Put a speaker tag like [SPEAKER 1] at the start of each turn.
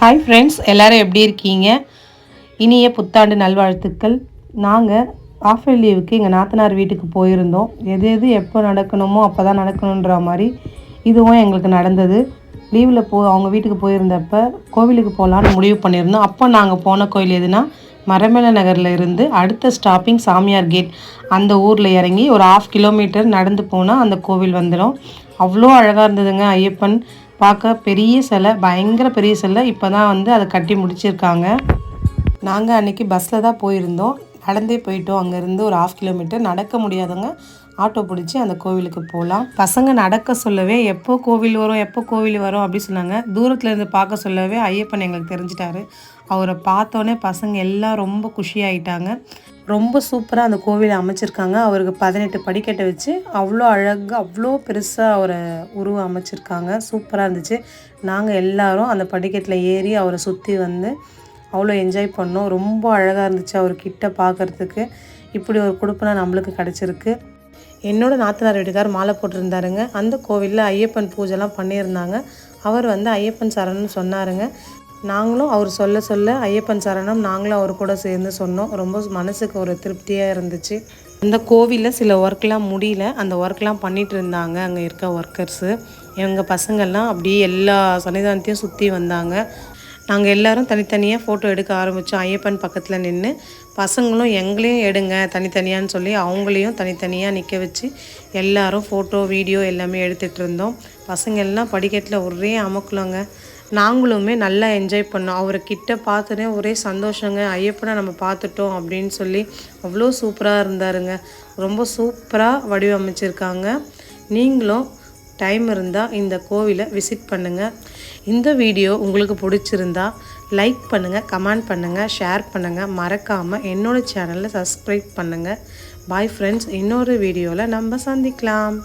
[SPEAKER 1] Hi friends எல்லோரும் எப்படி இருக்கீங்க? இனிய புத்தாண்டு நல்வாழ்த்துக்கள். நாங்கள் ஆஃப் லீவுக்கு எங்கள் நாத்தனார் வீட்டுக்கு போயிருந்தோம். எது எது எப்போ நடக்கணுமோ அப்போ தான் நடக்கணுன்ற மாதிரி இதுவும் எங்களுக்கு நடந்தது. லீவில் போ அவங்க வீட்டுக்கு போயிருந்தப்ப கோவிலுக்கு போகலான்னு முடிவு பண்ணியிருந்தோம். அப்போ நாங்கள் போன கோயில் எதுனா மரமேல நகரில் இருந்து அடுத்த ஸ்டாப்பிங் சாமியார் கேட் அந்த ஊரில் இறங்கி ஒரு ஆஃப் கிலோமீட்டர் நடந்து போனால் அந்த கோவில் வந்துடும் அவ்வளோ அழகாக இருந்ததுங்க ஐயப்பன். பார்க்க பெரிய சிலை பயங்கர பெரிய சிலை. இப்போ தான் வந்து அதை கட்டி முடிச்சிருக்காங்க. நாங்கள் அன்றைக்கி பஸ்ஸில் தான் போயிருந்தோம். நடந்தே போயிட்டோம். அங்கேருந்து ஒரு ஆஃப் கிலோமீட்டர் நடக்க முடியாதவங்க ஆட்டோ பிடிச்சி அந்த கோவிலுக்கு போகலாம் பசங்க நடக்க சொல்லவே எப்போ கோவில் வரும் எப்போ கோவில் வரும் அப்படி சொன்னாங்க. தூரத்தில் இருந்து பார்க்க சொல்லவே ஐயப்பன் எங்களுக்கு தெரிஞ்சிட்டாரு. அவரை பார்த்தோன்னே பசங்க எல்லாம் ரொம்ப குஷியாயிட்டாங்க. ரொம்ப சூப்பராக அந்த கோவிலை அமைச்சிருக்காங்க. அவருக்கு பதினெட்டு படிக்கட்டை வச்சு அவ்வளோ அழகாக அவ்வளோ பெருசாக அவரை உருவம் அமைச்சிருக்காங்க. சூப்பராக இருந்துச்சு. நாங்கள் எல்லாரும் அந்த படிக்கட்டில் ஏறி அவரை சுற்றி வந்து அவ்வளோ என்ஜாய் பண்ணோம். ரொம்ப அழகாக இருந்துச்சு அவர் கிட்ட பார்க்குறதுக்கு. இப்படி ஒரு கொடுப்புனா நம்மளுக்கு கிடச்சிருக்கு. என்னோடய நாத்தனார் வீட்டுக்கார் மாலை போட்டிருந்தாருங்க. அந்த கோவிலில் ஐயப்பன் பூஜைலாம் பண்ணியிருந்தாங்க. அவர் வந்து ஐயப்பன் சரணம்னு சொன்னாருங்க. நாங்களும் அவர் சொல்ல சொல்ல ஐயப்பன் சரணம் நாங்களும் அவர் கூட சேர்ந்து சொன்னோம். ரொம்ப மனசுக்கு ஒரு திருப்தியாக இருந்துச்சு. அந்த கோவிலில் சில ஒர்க்லாம் முடியல. அந்த ஒர்க்லாம் பண்ணிகிட்டு இருந்தாங்க. அங்கே இருக்க ஒர்க்கர்ஸு எங்கள் பசங்கள்லாம் அப்படியே எல்லா சன்னிதானத்தையும் சுற்றி வந்தாங்க. நாங்கள் எல்லோரும் தனித்தனியாக ஃபோட்டோ எடுக்க ஆரம்பித்தோம் ஐயப்பன் பக்கத்தில் நின்று பசங்களும் எங்களையும் எடுங்க தனித்தனியான்னு சொல்லி அவங்களையும் தனித்தனியாக நிற்க வச்சு எல்லோரும் ஃபோட்டோ வீடியோ எல்லாமே எடுத்துகிட்டு இருந்தோம். பசங்க எல்லாம் படிக்கட்டில் ஒரே அமக்கலங்க நாங்களுமே நல்லா என்ஜாய் பண்ணோம். அவரை கிட்ட பார்த்துனே ஒரே சந்தோஷங்க. ஐயப்பனை நம்ம பார்த்துட்டோம் அப்படின்னு சொல்லி அவ்வளோ சூப்பராக இருந்தாருங்க. ரொம்ப சூப்பராக வடிவமைச்சிருக்காங்க. நீங்களும் டைம் இருந்தால் இந்த கோவிலை விசிட் பண்ணுங்கள் இந்த வீடியோ உங்களுக்கு பிடிச்சிருந்தா லைக் பண்ணுங்கள் கமெண்ட் பண்ணுங்கள் ஷேர் பண்ணுங்கள் மறக்காமல் என்னோடய சேனலில் சப்ஸ்கிரைப் பண்ணுங்கள் பாய் ஃப்ரெண்ட்ஸ் இன்னொரு வீடியோவில் நம்ம சந்திக்கலாம்.